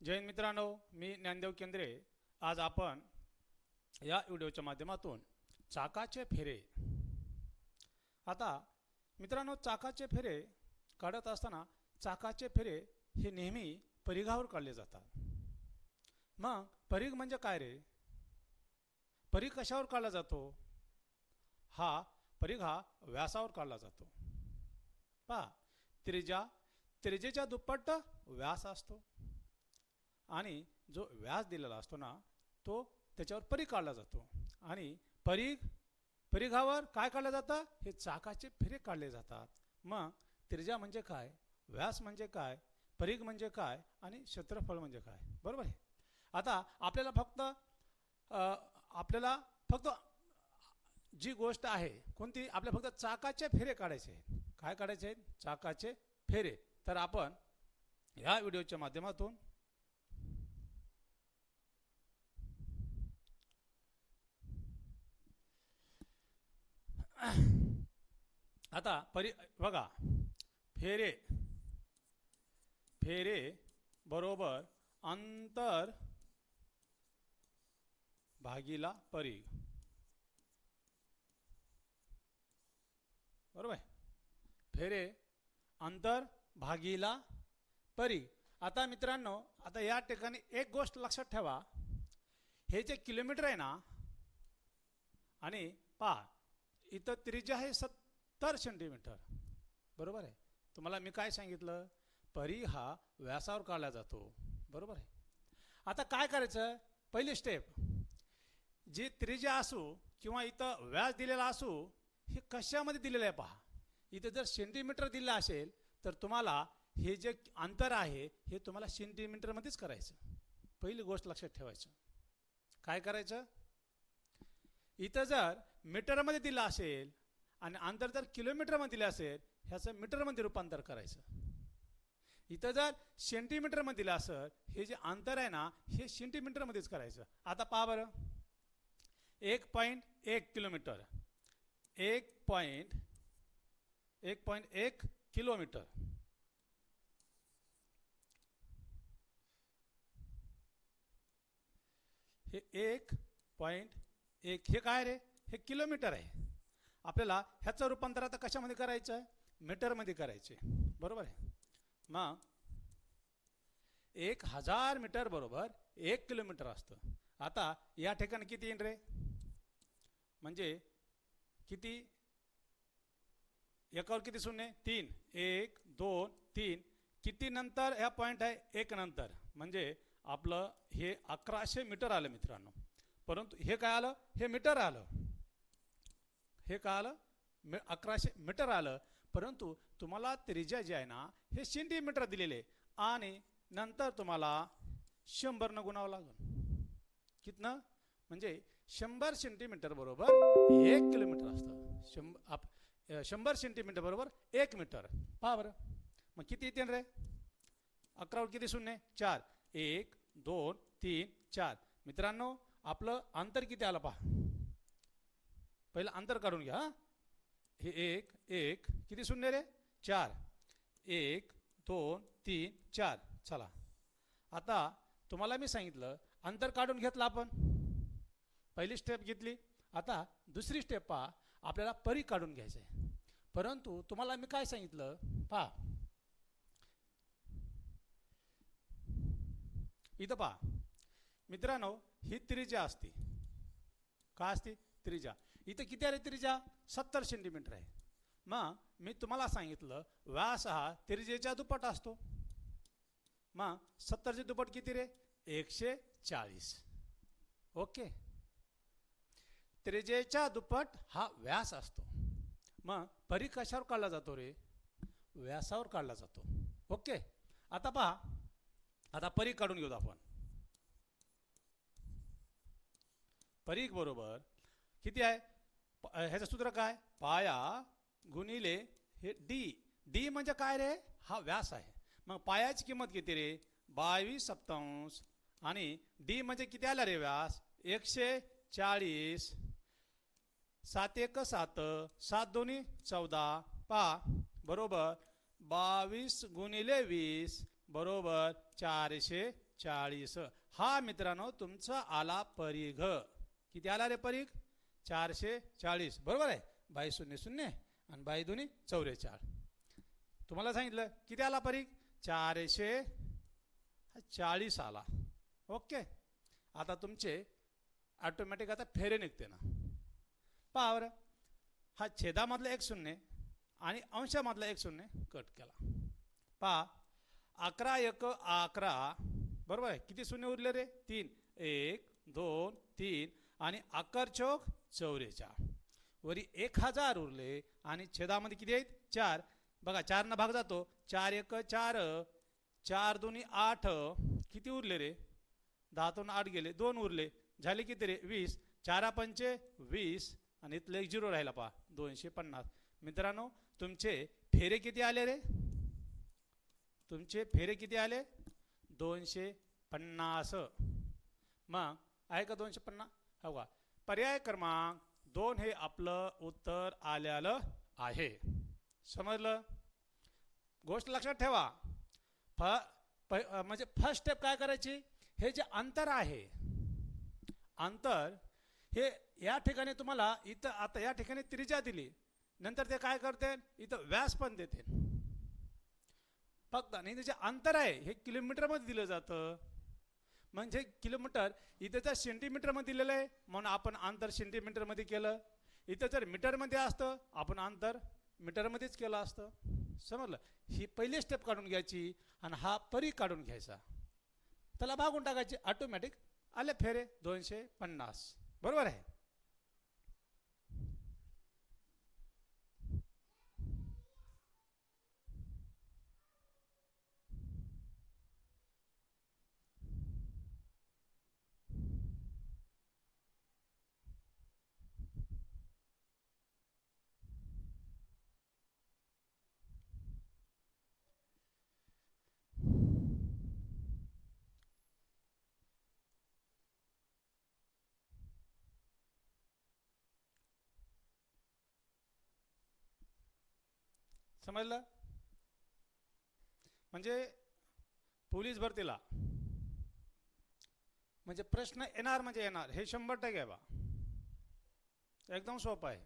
जैन मित्रांनो मी ज्ञानदेव केंद्रे. आज आपण या व्हिडिओच्या माध्यमातून चाकाचे फेरे. आता मित्रांनो चाकाचे फेरे काढत असताना चाकाचे फेरे हे नेहमी परिघावर काढले जातात. मग परिघ म्हणजे काय रे? परिघ कशावर काढला जातो? हा परिघ हा व्यासावर काढला जातो. पहा त्रिजा त्रिजेच्या दुप्पट व्यास असतो. आणि जो व्याज दिलेला असतो ना तो त्याच्यावर परीघ काढला जातो. आणि परीघ परिघावर काय काढलं जातं हे चाकाचे फेरे काढले जातात. मग त्रिजा म्हणजे काय? व्यास म्हणजे काय? परीघ म्हणजे काय? आणि क्षेत्रफळ म्हणजे काय? बरोबर आहे? आता आपल्याला फक्त आपल्याला फक्त जी गोष्ट आहे कोणती? आपल्या फक्त चाकाचे फेरे काढायचे आहेत. काय काढायचे आहेत? चाकाचे फेरे. तर आपण ह्या व्हिडिओच्या माध्यमातून आता परि बघा. फेरे. फेरे बरोबर अंतर भागीला परी. बरोबर आहे? फेरे अंतर भागीला परी. आता मित्रांनो आता या ठिकाणी एक गोष्ट लक्षात ठेवा. हे जे किलोमीटर आहे ना आणि पहा इथं त्रिज्या आहे तर सेंटीमीटर. बरोबर आहे? तुम्हाला मी काय सांगितलं? परी हा व्यासावर काढला जातो. बरोबर आहे? आता काय करायचं? पहिली स्टेप जी त्रिज्या असू किंवा इथं व्यास दिलेला असू हे कशामध्ये दिलेलं आहे पहा. इथं जर सेंटीमीटर दिलं असेल तर तुम्हाला हे जे अंतर आहे हे तुम्हाला सेंटीमीटरमध्येच करायचं. पहिली गोष्ट लक्षात ठेवायचं. काय करायचं? इथं जर मीटरमध्ये दिलं असेल आणि अंतर जर किलोमीटरमध्ये दिलं असेल ह्याचं मीटरमध्ये रूपांतर करायचं. इथं जर सेंटीमीटरमध्ये दिलं असेल हे जे अंतर आहे ना हे सेंटीमीटरमध्येच करायचं. आता पहा बरं. एक पॉईंट एक किलोमीटर. एक पॉईंट एक पॉईंट एक किलोमीटर. हे एक पॉईंट एक हे काय रे? हे किलोमीटर आहे. आपल्याला ह्याचं रूपांतर आता कशामध्ये करायचं आहे मीटरमध्ये करायचे. बरोबर आहे? मग एक हजार मीटर बरोबर एक किलोमीटर असतं. आता या ठिकाणी किती येईन रे? म्हणजे किती? एकावर किती शून्य? तीन. एक दोन तीन. किती नंतर ह्या पॉईंट आहे? एक नंतर. म्हणजे आपलं हे अकराशे मीटर आलं मित्रांनो. परंतु हे काय आलं? हे मीटर आलं. हे काय आलं? मी अकराशे मीटर आलं. परंतु तुम्हाला त्रिज्या जी आहे ना हे सेंटीमीटर दिलेले. आणि नंतर तुम्हाला शंभरनं गुणावं लागेल. कितनं? म्हणजे शंभर सेंटीमीटर बरोबर एक किलोमीटर असतं. शंभर आप शंभर सेंटीमीटर बरोबर एक मीटर. पहा बरं. मग किती येते रे? अकरावर किती? शून्य? चार. एक दोन तीन चार. मित्रांनो आपलं अंतर किती आलं पहा. पहिलं अंतर काढून घ्या हे. एक एक किती शून्य रे? चार. एक दोन तीन चार. चला. आता तुम्हाला मी सांगितलं अंतर काढून घेतलं आपण. पहिली स्टेप घेतली. आता दुसरी स्टेप पहा. आपल्याला परी काढून घ्यायचं आहे परंतु तुम्हाला मी काय सांगितलं? पहा. इथं पहा. मित्रांनो ही त्रिजा असते. का असते? त्रिजा. इथं किती आले रे त्रिज्या सत्तर सेंटीमीटर आहे. मग मी तुम्हाला सांगितलं व्यास हा त्रिजेच्या दुप्पट असतो. मग सत्तरचे दुप्पट किती रे? एकशे चाळीस. ओके. त्रिजेच्या दुप्पट हा व्यास असतो. मग परी कशावर काढला जातो रे? व्यासावर काढला जातो. ओके. आता पहा. आता परी काढून घेऊ आपण. परीख बरोबर किती आहे? ह्याचं सूत्र काय? पाया गुणिले हे डी. डी म्हणजे काय रे? हा व्यास आहे. मग पायाची किंमत किती रे? बावीस सप्तांश. आणि डी म्हणजे किती आला रे व्यास? एकशे चाळीस. सात एक सात सात दोन्ही चौदा. पा बरोबर. बावीस गुणिले वीस बरोबर चारशे चाळीस. हा मित्रांनो तुमचा आला परीघ. किती आला रे परीघ? चारशे चाळीस बरोबर आहे? बाई शून्य शून्य आणि बाई दोन्ही चौवेचाळ तुम्हाला सांगितलं किती आला परीख चारशे चाळीस आला. ओके. आता तुमचे ऑटोमॅटिक आता फेरे निघते ना. पहा बरं. हा छेदामधला एक शून्य आणि अंशामधला एक शून्य कट केला. पहा. अकरा एक अकरा बरोबर आहे? किती शून्य उरले रे? तीन. एक दोन तीन आणि अकर चौक चौरेचा. वरी एक हजार उरले आणि छेदामध्ये किती आहेत? चार. बघा चारनं भाग जातो. चार एक चार. चार दोन्ही आठ. किती उरले रे? दहातून आठ गेले. दोन उरले. झाले किती रे? वीस. चारा पंचे वीस. आणि इथलं एक झिरो राहिला पहा. दोनशे पन्नास. मित्रांनो तुमचे फेरे किती आले रे? तुमचे फेरे किती आले? दोनशे पन्नास. मग आहे का दोनशे पन्नास? हो का. पर्याय क्रमांक दोन हे आपलं उत्तर आलेलं आहे. समजलं? गोष्ट लक्षात ठेवा. फ प म्हणजे फर्स्ट स्टेप काय करायची? हे जे अंतर आहे अंतर हे या ठिकाणी तुम्हाला इथं आता या ठिकाणी त्रिज्या दिली. नंतर ते काय करते? इथं व्यास पण देते. फक्त आणि त्याचे अंतर आहे हे किलोमीटरमध्ये दिलं जातं. म्हणजे किलोमीटर इथं जर सेंटीमीटरमध्ये दिलेलं आहे म्हणून आपण अंतर सेंटीमीटरमध्ये केलं. इथं जर मीटरमध्ये असतं आपण अंतर मीटरमध्येच केलं असतं. समजलं? ही पहिली स्टेप काढून घ्यायची आणि हा परी काढून घ्यायचा. त्याला भागून टाकायचे ऑटोमॅटिक आले फेरे दोनशे पन्नास. बरोबर आहे? समजलं? म्हणजे पोलीस भरतीला. म्हणजे प्रश्न येणार म्हणजे येणार. हे शंभर टक्के बा. एकदम सोपं आहे.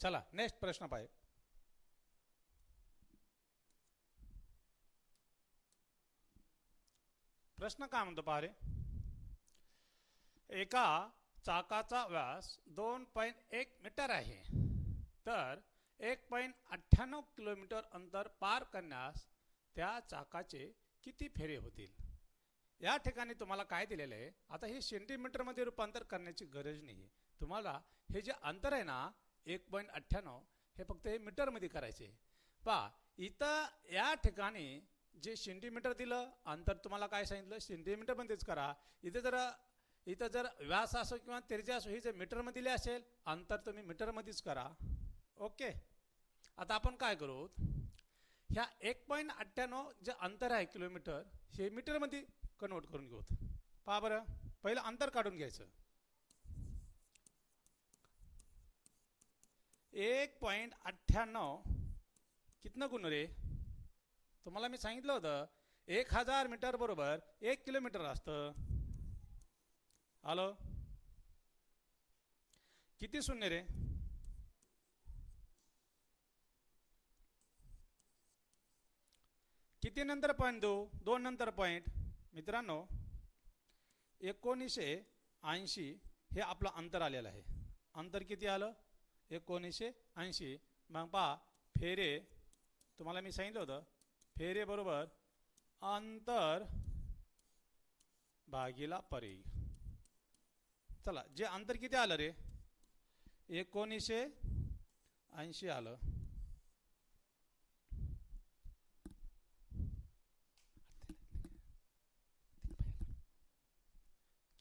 चला नेक्स्ट प्रश्न पाहिजे प्रश्न काय म्हणतो पहा रे? एका चाकाचा व्यास दोन पॉईंट एक मीटर आहे. तर एक पॉईंट अठ्ठ्याण्णव किलोमीटर अंतर पार करण्यास त्या चाकाचे किती फेरे होतील? या ठिकाणी तुम्हाला काय दिलेलं आहे? आता हे सेंटीमीटरमध्ये रूपांतर करण्याची गरज नाही. तुम्हाला हे जे अंतर आहे ना एक पॉईंट अठ्ठ्याण्णव हे फक्त हे मीटरमध्ये करायचे पहा इथं या ठिकाणी जे सेंटीमीटर दिलं अंतर तुम्हाला काय सांगितलं? सेंटीमीटरमध्येच करा. इथे जर इथं जर व्यास असो किंवा तिरजा असो ही जर मीटरमध्ये दिली असेल अंतर तुम्ही मीटरमध्येच करा. ओके? आता आपण काय करू? ह्या एक पॉईंट अठ्ठ्याण्णव जे अंतर आहे किलोमीटर हे मीटरमध्ये कन्वर्ट करून घेऊ. पहा बरं. पहिलं अंतर काढून घ्यायचं. एक पॉईंट अठ्ठ्याण्णव. कितनं गुण रे? तुम्हाला मी सांगितलं होतं एक हजार मीटर बरोबर एक किलोमीटर असतं. आलं? किती शून्य रे? किती नंतर पॉईंट देऊ? दोन नंतर पॉईंट मित्रांनो एकोणीसशे ऐंशी हे आपलं अंतर आलेलं आहे. अंतर किती आलं? एकोणीसशे ऐंशी. मग पहा फेरे. तुम्हाला मी सांगितलं होतं फेरे बरोबर अंतर भागीला परी. चला जे अंतर किती आलं रे? एकोणीसशे ऐंशी आलं.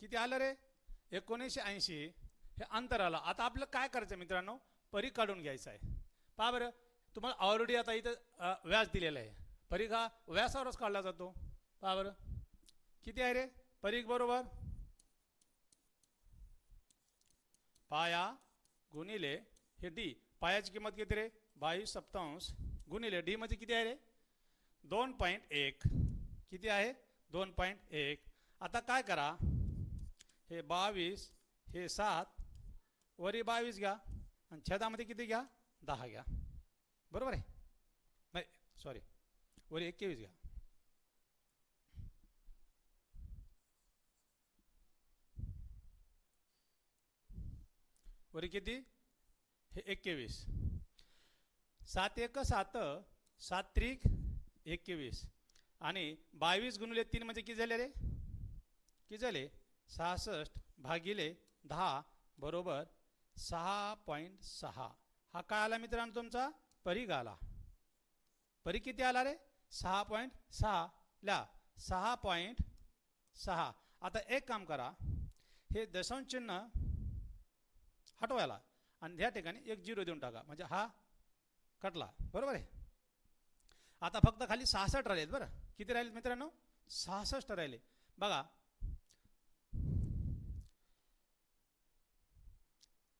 किती आलं रे? एकोणीसशे ऐंशी. हे अंतर आलं. आता आपलं काय करायचं मित्रांनो? परी काढून घ्यायचं आहे. पहा बरं तुम्हाला ऑलरेडी आता इथं व्याज व्यास दिलेलं आहे. परीघ हा व्यासावरच काढला जातो. पहा बरं. किती आहे रे? परीख बरोबर? पाया गुणिले हे डी. पायाची किंमत किती रे? बावीस सप्तांश गुणिले डी म्हणजे किती आहे रे? दोन पॉईंट एक. किती आहे? दोन पॉईंट एक. आता काय करा? हे बावीस हे सात वरी बावीस घ्या आणि छेदामध्ये किती घ्या? दहा घ्या. बरोबर आहे? नाही सॉरी वरी एकवीस घ्या. वरी किती? हे एकवीस. सात एक सात सात त्रिक एकवीस. आणि बावीस गुणिले तीन म्हणजे किती झाले रे? किती झाले? सहासष्ट भागिले दहा बरोबर सहा पॉईंट सहा. हा काय आला मित्रांनो तुमचा? परीघ आला. परी किती आला रे? सहा पॉईंट सहा. ल्या सहा पॉईंट सहा. आता एक काम करा. हे दशांश चिन्ह हटवायला. आणि ह्या ठिकाणी एक झिरो देऊन टाका. म्हणजे हा कटला. बरोबर आहे? आता फक्त खाली सहासष्ट राहिलेत बरं. किती राहिलेत मित्रांनो? सहासष्ट राहिले. बघा.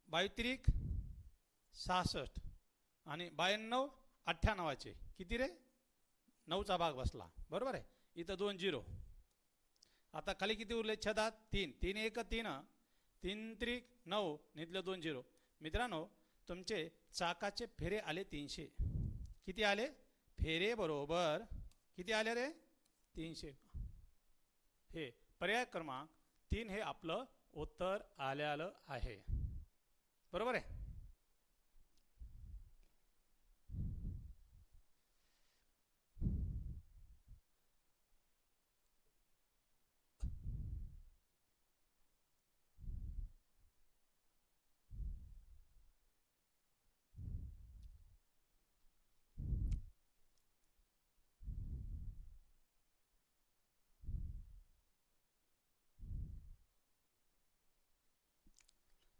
बायत्रिक सहासष्ट. आणि ब्याण्णव अठ्ठ्याण्णवाचे. किती रे? नऊचा भाग बसला. बरोबर आहे? इथं दोन झिरो आता खाली किती उरले? छदात तीन. तीन एक तीन. तीन त्रिक नऊ निधलं दोन झिरो. मित्रांनो तुमचे चाकाचे फेरे आले तीनशे. किती आले? फेरे बरोबर किती आले रे? तीनशे. हे पर्याय क्रमांक तीन हे आपलं उत्तर आल्यालं आहे. बरोबर आहे?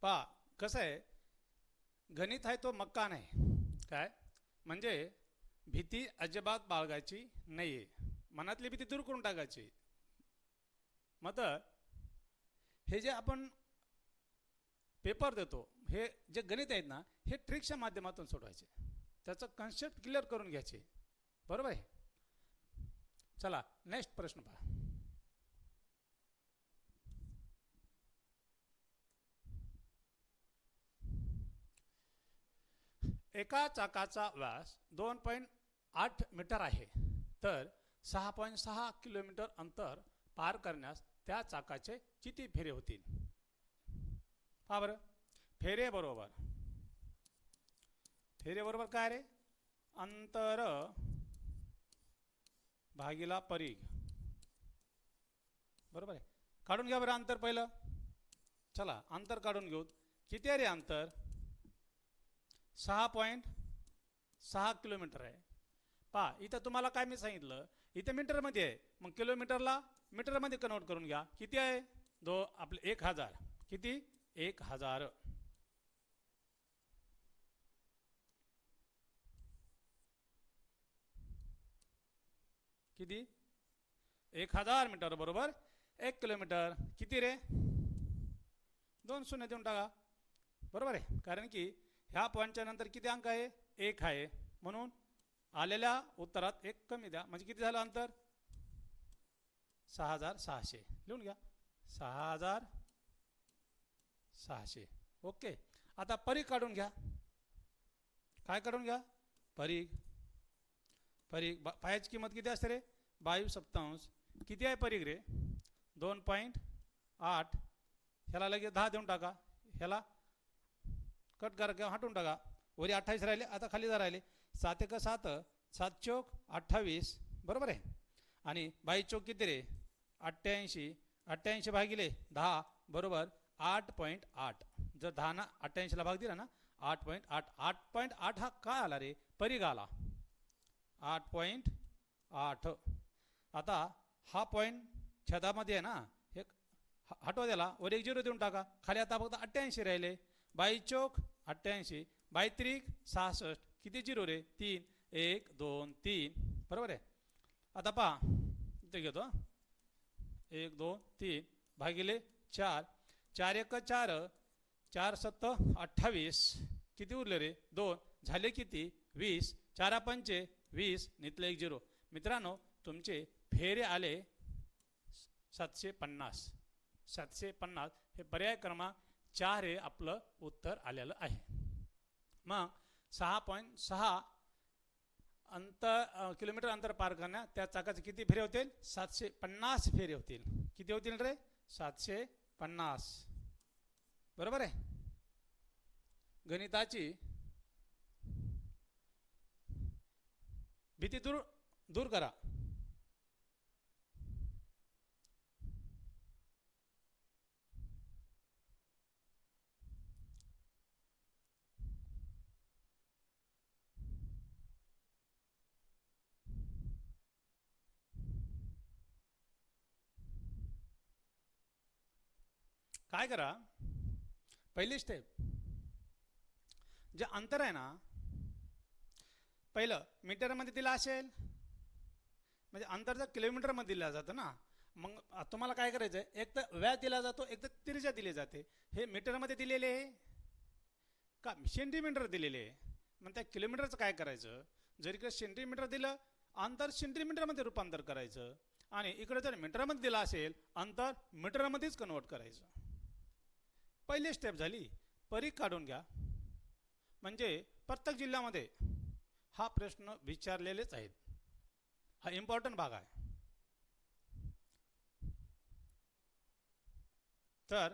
पहा कसं आहे? गणित आहे तो मक्का नाही. काय? म्हणजे भीती अजिबात बाळगायची नाही आहे मनातली भीती दूर करून टाकायची. मग हे जे आपण पेपर देतो हे जे गणित आहेत ना हे ट्रिकच्या माध्यमातून सोडवायचे. त्याचं कन्सेप्ट क्लिअर करून घ्यायचे. बरोबर आहे? चला नेक्स्ट प्रश्न पहा. एका चाकाचा व्यास दोन पॉईंट आठ मीटर आहे. तर सहा पॉईंट सहा किलोमीटर अंतर पार करण्यास त्या चाकाचे किती फेरे होतील? पहा बरं. फेरे बरोबर. फेरे बरोबर काय रे? अंतर भागीला परीघ बरोबर आहे. काढून घ्या बरं अंतर पहिलं. चला अंतर काढून घेऊ किती आहे रे अंतर? सहा पॉईंट सहा किलोमीटर आहे. पहा इथं तुम्हाला काय मी सांगितलं? इथं मीटरमध्ये आहे. मग किलोमीटरला मीटरमध्ये कन्वर्ट करून घ्या. किती आहे? दो आपले एक हजार. किती? एक हजार. किती? एक हजार मीटर बरोबर? एक किलोमीटर किती रे? दोन शून्य देऊन टाका. बरोबर आहे. कारण की ह्या पॉईंटच्या नंतर किती अंक आहे? एक आहे. म्हणून आलेल्या उत्तरात एक कमी द्या. म्हणजे किती झालं अंतर? सहा हजार सहाशे. लिहून घ्या. सहा हजार सहाशे. ओके. आता परीघ काढून घ्या. काय काढून घ्या? परीघ परीघ बा पायाची किंमत किती असते रे? बावीस सप्तांश. किती आहे परीघ रे? दोन पॉईंट आठ. ह्याला लगेच दहा देऊन टाका. ह्याला कट करा किंवा हटून टाका. वरी अठ्ठावीस राहिले आता खाली जा राहिले. सात एक सात सात चौक अठ्ठावीस बरोबर आहे? आणि बाई चौक किती रे? अठ्ठ्याऐंशी अठ्ठ्याऐंशी भागिले दहा बरोबर आठ पॉईंट आठ. जर दहा ना अठ्ठ्याऐंशीला भाग दिला ना आठ पॉईंट आठ. आठ पॉईंट आठ हा काय आला रे? परिघ आला? आठ पॉईंट आठ. आता हा पॉईंट छदामध्ये आहे ना हे हटवा द्याला वर एक झिरो देऊन टाका. खाली आता फक्त अठ्ठ्याऐंशी राहिले. बाई चौक अठ्ठ्याऐंशी बाई त्रिक सहासष्ट. किती झिरो रे? तीन. एक दोन तीन. बरोबर आहे. आता पहा. इथे घेतो एक दोन तीन. भागिले चार. चार एक चार. चार सत्त अठ्ठावीस. किती उरले रे? दोन. झाले किती? वीस. चारा पंचे वीस. नितले एक झिरो. मित्रांनो तुमचे फेरे आले सातशे पन्नास. सातशे पन्नास. हे पर्याय क्रमांक चार हे आपलं उत्तर आलेलं आहे. मग सहा पॉईंट सहा अंतर किलोमीटर अंतर पार करण्या त्या चाकाचे किती फेरे होतील? सातशे पन्नास फेरे होतील. किती होतील रे? सातशे पन्नास. बरोबर आहे? गणिताची भीती दूर दूर करा. काय करा? पहिली स्टेप जे अंतर आहे ना पहिलं मीटरमध्ये दिलं असेल. म्हणजे अंतर जर किलोमीटरमध्ये दिलं जातं ना मग तुम्हाला काय करायचं आहे एक तर व्याज दिला जातो एक तर तिरजा दिली जाते. हे मीटरमध्ये दिलेले आहे. का? सेंटीमीटर दिलेले आहे. मग त्या किलोमीटरचं काय करायचं? जर इकडे सेंटीमीटर दिलं अंतर सेंटीमीटरमध्ये रूपांतर करायचं. आणि इकडे जर मीटरमध्ये दिलं असेल अंतर मीटरमध्येच कन्वर्ट करायचं. पहिली स्टेप झाली परीख काढून घ्या. म्हणजे प्रत्येक जिल्ह्यामध्ये हा प्रश्न विचारलेलेच आहेत. हा इम्पॉर्टंट भाग आहे. तर